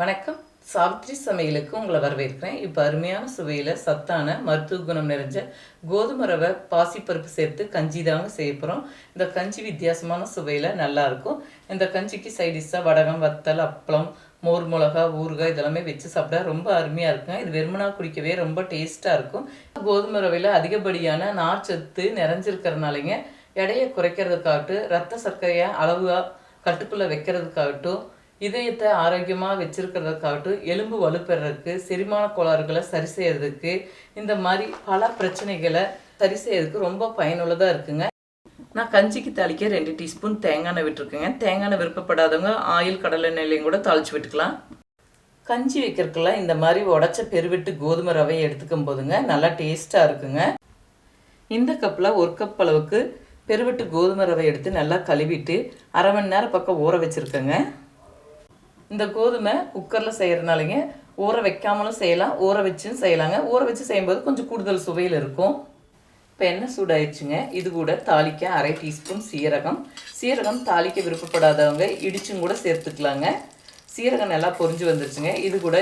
வணக்கம். சாவித்ரி சமையலுக்கு உங்களை வரவேற்கிறேன். இப்போ அருமையான சுவையில் சத்தான மருத்துவ குணம் நிறைஞ்ச கோதுமை ரவை பாசிப்பருப்பு சேர்த்து கஞ்சி தாங்க செய்ய போகிறோம் இந்த கஞ்சி வித்தியாசமான சுவையில் நல்லாயிருக்கும் இந்த கஞ்சிக்கு சைடிஷாக வடகம் வத்தல் அப்பளம் மோர் மிளகா ஊறுகாய் இதெல்லாமே வச்சு சாப்பிட ரொம்ப அருமையாக இருக்குங்க இது வெறுமனா குடிக்கவே ரொம்ப டேஸ்ட்டாக இருக்கும். கோதுமை ரவையில் அதிகப்படியான நார்ச்சத்து நிறைஞ்சிருக்கிறனாலங்க எடையை குறைக்கிறதுக்காகட்டும் ரத்த சர்க்கரையை அளவாக கட்டுக்குள்ளே வைக்கிறதுக்காகட்டும் இதயத்தை ஆரோக்கியமாக வச்சிருக்கிறதுக்காகட்டும் எலும்பு வலுப்பெறதுக்கு செரிமான கோளாறுகளை சரி செய்யறதுக்கு இந்த மாதிரி பல பிரச்சனைகளை சரி செய்யறதுக்கு ரொம்ப பயனுள்ளதாக இருக்குங்க. நான் கஞ்சிக்கு தாளிக்க ரெண்டு டீஸ்பூன் தேங்காய் எண்ணெய் விட்டுருக்கேங்க. தேங்காய் எண்ணெய் விருப்பப்படாதவங்க ஆயில் கடலை எண்ணெயிலையும் கூட தாளிச்சு விட்டுக்கலாம். கஞ்சி வைக்கிறதுக்கெல்லாம் இந்த மாதிரி உடச்ச பெருவிட்டு கோதுமை ரவையை எடுத்துக்கும் போதுங்க. நல்லா டேஸ்ட்டாக இருக்குங்க. இந்த கப்பில் ஒரு கப் அளவுக்கு பெருவிட்டு கோதுமை ரவை எடுத்து நல்லா கழுவிட்டு அரை மணி நேரம் பக்கம் ஊற வச்சுருக்கேங்க. இந்த கோதுமை குக்கரில் செய்கிறனாலங்க ஊற வைக்காமலும் செய்யலாம் ஊற வச்சும் செய்யலாங்க. ஊற வச்சு செய்யும்போது கொஞ்சம் கூடுதல் சுவையில் இருக்கும். இப்போ எண்ணெய் சூடாயிடுச்சுங்க? இது கூட தாளிக்க அரை டீஸ்பூன் சீரகம். சீரகம் தாளிக்க விருப்பப்படாதவங்க இடிச்சும் கூட சேர்த்துக்கலாங்க. சீரகம் நல்லா பொரிஞ்சு வந்துருச்சுங்க. இது கூட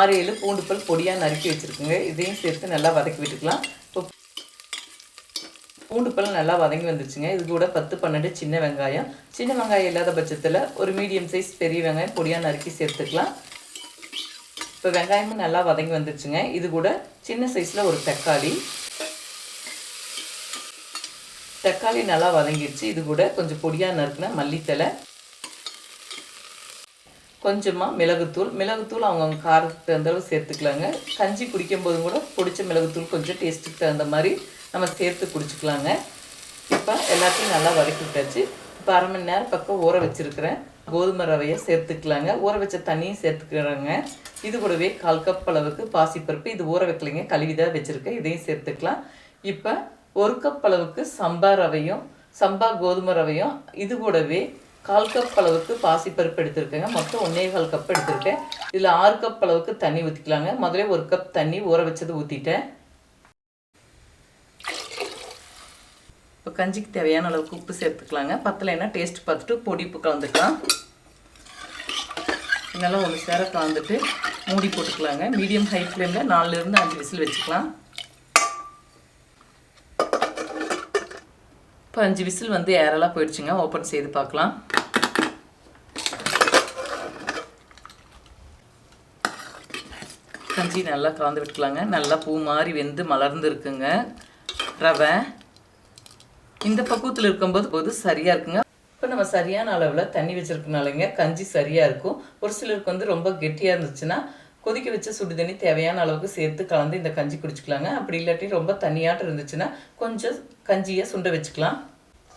ஆறு ஏழு பூண்டுப்பல் பொடியாக நறுக்கி வச்சுருக்குங்க. இதையும் சேர்த்து நல்லா வதக்கி விட்டுக்கலாம். இப்போ பூண்டு நல்லா வதங்கி வந்துருச்சுங்க. இது கூட பத்து பன்னெண்டு சின்ன வெங்காயம். சின்ன வெங்காயம் இல்லாத பட்சத்தில் ஒரு மீடியம் சைஸ் பெரிய வெங்காயம் பொடியாக நறுக்கி சேர்த்துக்கலாம். இப்போ வெங்காயமும் நல்லா வதங்கி வந்துருச்சுங்க. இது கூட சின்ன சைஸில் ஒரு தக்காளி. தக்காளி நல்லா வதங்கிடுச்சு இது கூட கொஞ்சம் பொடியாக நறுக்கின மல்லித்தலை கொஞ்சமாக மிளகுத்தூள். மிளகுத்தூள் அவங்கவுங்க காரத்துக்கு தகுந்த அளவு சேர்த்துக்கலாங்க. கஞ்சி குடிக்கும் போதும் கூட பிடிச்ச மிளகுத்தூள் கொஞ்சம் டேஸ்ட்டுக்கு தகுந்த மாதிரி நம்ம சேர்த்து குடிச்சுக்கலாங்க. இப்போ எல்லாத்தையும் நல்லா வதக்கி விட்டாச்சு. இப்போ அரை மணி நேரம் பக்கம் ஊற வச்சுருக்கிறேன். கோதுமை ரவையை சேர்த்துக்கலாங்க. ஊற வச்ச தண்ணியும் சேர்த்துக்கிறேங்க. இது கூடவே கால் கப் அளவுக்கு பாசிப்பருப்பு. இது ஊற வைக்கலைங்க. கழுவி தான் வச்சுருக்கேன். இதையும் சேர்த்துக்கலாம். இப்போ ஒரு கப் அளவுக்கு சம்பா ரவையும் சம்பா கோதுமை ரவையும் இது கூடவே கால் கப் அளவுக்கு பாசிப்பருப்பு எடுத்திருக்கேங்க. மொத்தம் ஒன்றே கால் கப் எடுத்திருக்கேன். இதில் ஆறு கப் அளவுக்கு தண்ணி ஊற்றிக்கலாங்க முதல்ல ஒரு கப் தண்ணி ஊற வச்சது ஊற்றிட்டேன் இப்போ கஞ்சிக்கு தேவையான அளவுக்கு உப்பு சேர்த்துக்கலாங்க. பத்தலைன்னா டேஸ்ட் பார்த்துட்டு பொடி உப்பு கலந்துக்கலாம். இதெல்லாம் ஒரு சேர கலந்துட்டு மூடி போட்டுக்கலாங்க. மீடியம் ஹை ஃப்ளேமில் நாலுலேருந்து அஞ்சு விசில் வச்சுக்கலாம். இப்போ அஞ்சு விசில் வந்து ஏரெல்லாம் போயிடுச்சுங்க. ஓப்பன் செய்து பார்க்கலாம். கஞ்சி நல்லா கலந்து விட்டுக்கலாங்க. நல்லா பூ மாதிரி வெந்து மலர்ந்து இருக்குங்க. ரவை. இந்த பக்குவத்தில் இருக்கும்போது போது சரியாக இருக்குங்க. இப்போ நம்ம சரியான அளவில் தண்ணி வச்சுருக்கனாலங்க கஞ்சி சரியாக இருக்கும். ஒரு சிலருக்கு வந்து ரொம்ப கெட்டியாக இருந்துச்சுன்னா கொதிக்க வச்ச சுடு தண்ணி தேவையான அளவுக்கு சேர்த்து கலந்து இந்த கஞ்சி குடிச்சிக்கலாங்க. அப்படி இல்லாட்டி ரொம்ப தண்ணியாட்டம் இருந்துச்சுன்னா கொஞ்சம் கஞ்சியை சுண்ட வச்சுக்கலாம்.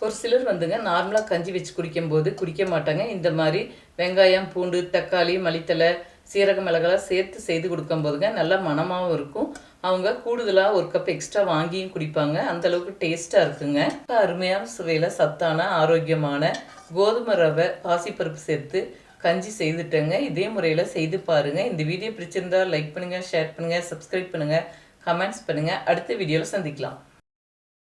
ஒரு சிலர் வந்துங்க நார்மலாக கஞ்சி வச்சு குடிக்கும்போது குடிக்க மாட்டாங்க. இந்த மாதிரி வெங்காயம் பூண்டு தக்காளி மளித்தலை சீரக மிளகெல்லாம் சேர்த்து செய்து கொடுக்கும்போதுங்க நல்லா மணமாகவும் இருக்கும். அவங்க கூடுதலாக ஒரு கப் எக்ஸ்ட்ரா வாங்கியும் குடிப்பாங்க. அந்த அளவுக்கு டேஸ்ட்டாக இருக்குங்க. அருமையான சுவையில் சத்தான ஆரோக்கியமான கோதுமை ரவை பாசிப்பருப்பு சேர்த்து கஞ்சி செய்துட்டேங்க. இதே முறையில் செய்து பாருங்கள் இந்த வீடியோ பிடிச்சிருந்தா லைக் பண்ணுங்கள் ஷேர் பண்ணுங்கள் சப்ஸ்கிரைப் பண்ணுங்கள் கமெண்ட்ஸ் பண்ணுங்கள் அடுத்த வீடியோவில் சந்திக்கலாம்.